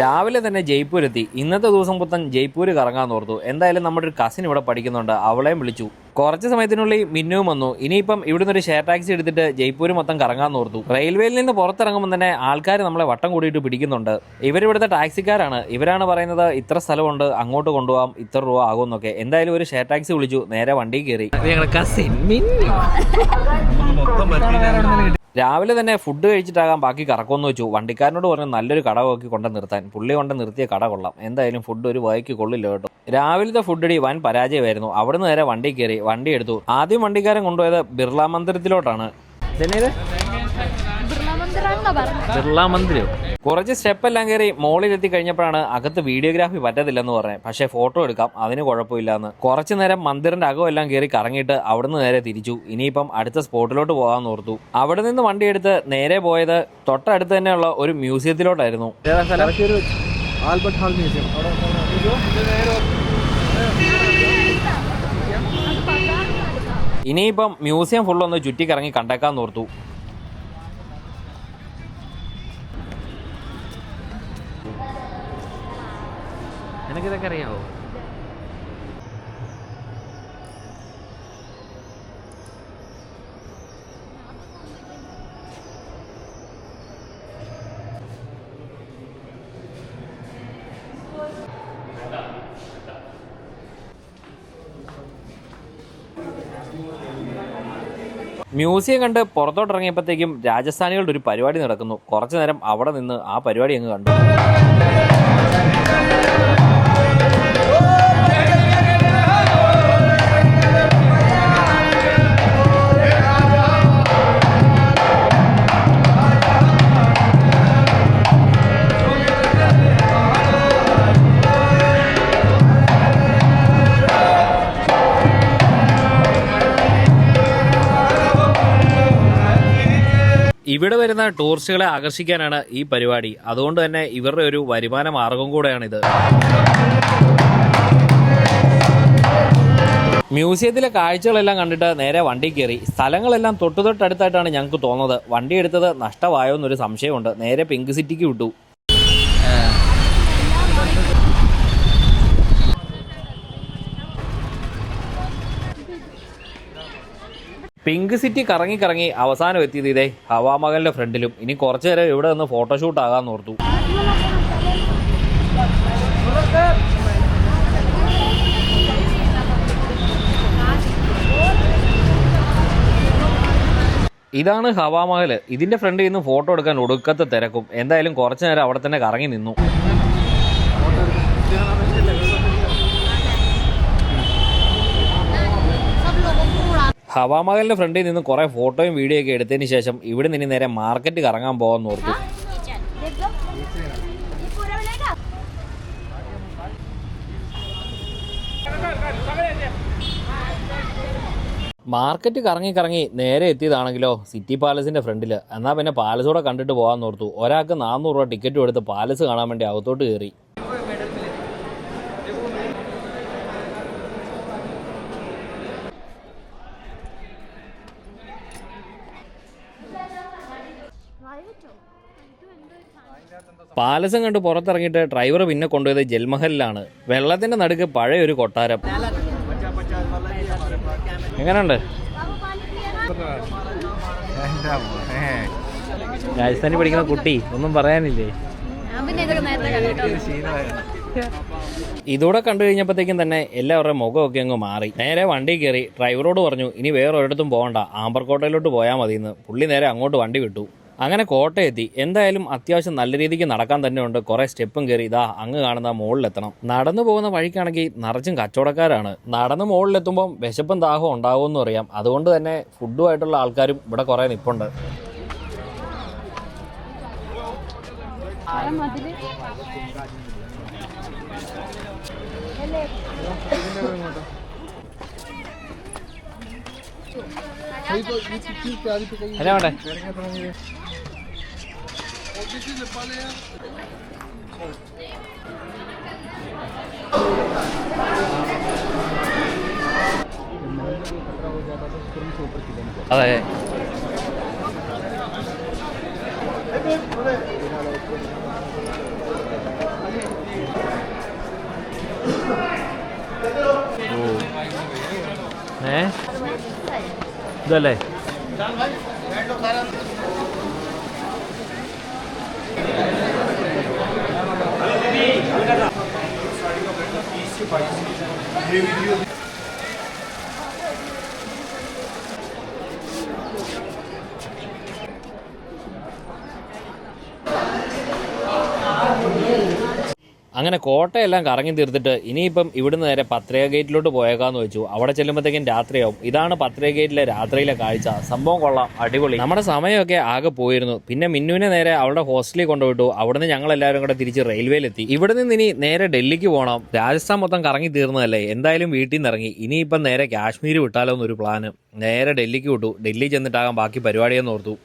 രാവിലെ തന്നെ ജയ്പൂർ എത്തി ഇന്നത്തെ ദിവസം പുത്തൻ ജയ്പൂർ കറങ്ങാൻ ഓർത്തു. എന്തായാലും നമ്മുടെ ഒരു കസിൻ ഇവിടെ പഠിക്കുന്നുണ്ട്. അവളെയും വിളിച്ചു. കുറച്ച് സമയത്തിനുള്ളിൽ മിന്നുവും വന്നു. ഇനിയിപ്പം ഇവിടുന്ന് ഒരു ഷെയർ ടാക്സി എടുത്തിട്ട് ജയ്പൂർ മൊത്തം കറങ്ങാൻ ഓർത്തു. റെയിൽവേയിൽ നിന്ന് പുറത്തിറങ്ങുമ്പോൾ തന്നെ ആൾക്കാർ നമ്മളെ വട്ടം കൂടിയിട്ട് പിടിക്കുന്നുണ്ട്. ഇവരിവിടുത്തെ ടാക്സിക്കാരാണ്. ഇവരാണ് പറയുന്നത് ഇത്ര സ്ഥലമുണ്ട് അങ്ങോട്ട് കൊണ്ടുപോകാം ഇത്ര രൂപ ആകും എന്നൊക്കെ എന്തായാലും ഒരു ഷെയർ ടാക്സി വിളിച്ചു. നേരെ വണ്ടി കയറി. ഞങ്ങളുടെ കസിൻ മിന്നു. രാവിലെ തന്നെ ഫുഡ് കഴിച്ചിട്ടാകാം ബാക്കി കറക്കുമെന്ന് വെച്ചു. വണ്ടിക്കാരനോട് പറഞ്ഞു നല്ലൊരു കട നോക്കി കൊണ്ട് നിർത്താൻ. പുള്ളി കൊണ്ട് നിർത്തിയ കട കൊള്ളാം. എന്തായാലും ഫുഡ് ഒരു വായിക്ക് കൊള്ളില്ല കേട്ടോ. രാവിലത്തെ ഫുഡ് അടി വൻ പരാജയമായിരുന്നു. അവിടുന്ന് നേരെ വണ്ടി കയറി വണ്ടി എടുത്തു. ആദ്യം വണ്ടിക്കാരൻ കൊണ്ടുപോയത് ബിർള മന്ദിരത്തിലോട്ടാണ്? ബിർള മന്ദിരം? കുറച്ച് സ്റ്റെപ്പ് എല്ലാം കയറി മോളിലെത്തി കഴിഞ്ഞപ്പോഴാണ് അകത്ത് വീഡിയോഗ്രാഫി പറ്റത്തില്ലെന്ന് പറഞ്ഞത്. പക്ഷേ ഫോട്ടോ എടുക്കാം അതിന് കുഴപ്പമില്ലാന്ന്. കുറച്ചു നേരം മന്ദിറിന്റെ അകം എല്ലാം കയറി കറങ്ങിയിട്ട് അവിടുന്ന് നേരെ തിരിച്ചു. ഇനിയിപ്പം അടുത്ത സ്പോട്ടിലോട്ട് പോകാൻ ഓർത്തു. അവിടെ നിന്ന് വണ്ടി എടുത്ത് നേരെ പോയത് തൊട്ടടുത്ത് തന്നെയുള്ള ഒരു മ്യൂസിയത്തിലോട്ടായിരുന്നു. മ്യൂസിയം ഇനിയിപ്പം മ്യൂസിയം ഫുള്ളൊന്ന് ചുറ്റിക്കറങ്ങി കണ്ടേക്കാൻ ഓർത്തു. നിനക്കിതൊക്കെ അറിയാമോ മ്യൂസിയം കണ്ട് പുറത്തോട്ട് ഇറങ്ങിയപ്പോഴത്തേക്കും രാജസ്ഥാനികളുടെ ഒരു പരിപാടി നടക്കുന്നു. കുറച്ചു നേരം അവിടെ നിന്ന് ആ പരിപാടി അങ്ങ് കണ്ടു. ഇവിടെ വരുന്ന ടൂറിസ്റ്റുകളെ ആകർഷിക്കാനാണ് ഈ പരിപാടി. അതുകൊണ്ട് തന്നെ ഇവരുടെ ഒരു വരുമാന മാർഗം കൂടെയാണിത്. മ്യൂസിയത്തിലെ കാഴ്ചകളെല്ലാം കണ്ടിട്ട് നേരെ വണ്ടി കയറി. സ്ഥലങ്ങളെല്ലാം തൊട്ടു തൊട്ടടുത്തായിട്ടാണ് ഞങ്ങൾക്ക് തോന്നുന്നത്. വണ്ടി എടുത്തത് നഷ്ടമായോ എന്നൊരു സംശയമുണ്ട്. നേരെ പിങ്ക് സിറ്റിക്ക് വിട്ടു. പിങ്ക് സിറ്റി കറങ്ങി കറങ്ങി അവസാനം എത്തിയത് ഇതേ ഹവാമഹലിന്റെ ഫ്രണ്ടിലും. ഇനി കുറച്ചു നേരം ഇവിടെ നിന്ന് ഫോട്ടോഷൂട്ട് ആകാൻ ഓർത്തു. ഇതാണ് ഹവാമഹൽ ഇതിന്റെ ഫ്രണ്ടിൽ നിന്ന് ഫോട്ടോ എടുക്കാൻ ഒടുക്കത്തെ തിരക്കും. എന്തായാലും കുറച്ചു നേരം അവിടെ തന്നെ കറങ്ങി നിന്നു. ഹവാമഹലിന്റെ ഫ്രണ്ടിൽ നിന്ന് കുറേ ഫോട്ടോയും വീഡിയോ ഒക്കെ എടുത്തതിന് ശേഷം ഇവിടെ നിന്ന് നേരെ മാർക്കറ്റ് കറങ്ങാൻ പോകാൻ ഓർത്തു മാർക്കറ്റ് കറങ്ങി കറങ്ങി നേരെ എത്തിയതാണെങ്കിലോ സിറ്റി പാലസിന്റെ ഫ്രണ്ടിൽ എന്നാൽ പിന്നെ പാലസൂടെ കണ്ടിട്ട് പോകാൻ ഓർത്തു ഒരാൾക്ക് നാനൂറ് രൂപ ടിക്കറ്റ് എടുത്ത് പാലസ് കാണാൻ വേണ്ടി അകത്തോട്ട് കയറി. പാലസം കണ്ട് പുറത്തിറങ്ങിയിട്ട് ഡ്രൈവർ പിന്നെ കൊണ്ടുപോയത് ജൽമഹലിലാണ്. വെള്ളത്തിന്റെ നടുക്ക് പഴയ ഒരു കൊട്ടാരം. എങ്ങനെയുണ്ട്? രാജസ്ഥാനിൽ പഠിക്കുന്ന കുട്ടി ഒന്നും പറയാനില്ലേ? ഇതൂടെ കണ്ടു കഴിഞ്ഞപ്പോഴത്തേക്കും തന്നെ എല്ലാവരുടെ മുഖമൊക്കെ അങ്ങ് മാറി. നേരെ വണ്ടി കയറി ഡ്രൈവറോട് പറഞ്ഞു ഇനി വേറെ ഒരിടത്തും പോകണ്ട. ആമ്പർകോട്ടയിലോട്ട് പോയാൽ മതിയെന്ന്. പുള്ളി നേരെ അങ്ങോട്ട് വണ്ടി വിട്ടു. അങ്ങനെ കോട്ടയെത്തി. എന്തായാലും അത്യാവശ്യം നല്ല രീതിക്ക് നടക്കാൻ തന്നെ ഉണ്ട് കുറെ സ്റ്റെപ്പും കയറി ഇതാ അങ്ങ് കാണുന്ന മുകളിലെത്തണം നടന്നു പോകുന്ന വഴിക്കാണെങ്കിൽ നിറച്ചും കച്ചവടക്കാരാണ്. നടന്ന് മുകളിലെത്തുമ്പോൾ വിശപ്പും ദാഹവും ഉണ്ടാവുമെന്ന് അറിയാം. അതുകൊണ്ട് തന്നെ ഫുഡുമായിട്ടുള്ള ആൾക്കാരും ഇവിടെ കുറെ നിപ്പുണ്ട്. എന്നാ വേണ്ടേ? Oh, this is the Balea. अरे ओ है दल है हे व्हिडिओ അങ്ങനെ കോട്ടയെല്ലാം കറങ്ങി തീർത്തിട്ട് ഇനിയിപ്പം ഇവിടുന്ന് നേരെ പത്രയ ഗേറ്റിലോട്ട് പോയേക്കാന്ന് വെച്ചു. അവിടെ ചെല്ലുമ്പോഴത്തേക്കും രാത്രിയാവും. ഇതാണ് പത്രയ ഗേറ്റിലെ രാത്രിയിലെ കാഴ്ച. സംഭവം കൊള്ളാം. അടിപൊളി. നമ്മുടെ സമയമൊക്കെ ആകെ പോയിരുന്നു. പിന്നെ മിന്നുവിനെ നേരെ അവളുടെ ഹോസ്റ്റലിൽ കൊണ്ടുപോയിട്ടു അവിടുന്ന് ഞങ്ങൾ എല്ലാവരും കൂടെ തിരിച്ച് റെയിൽവേയിലെത്തി. ഇവിടെ നിന്ന് ഇനി നേരെ ഡൽഹിക്ക് പോകണം രാജസ്ഥാൻ മൊത്തം കറങ്ങി തീർന്നതല്ലേ? എന്തായാലും വീട്ടിൽ നിന്ന് ഇറങ്ങി. ഇനിയിപ്പം നേരെ കാശ്മീർ വിട്ടാലോ എന്നൊരു പ്ലാന് നേരെ ഡൽഹിക്ക് വിട്ടു. ഡൽഹി ചെന്നിട്ടാകാം ബാക്കി പരിപാടിയെന്ന് ഓർത്തു.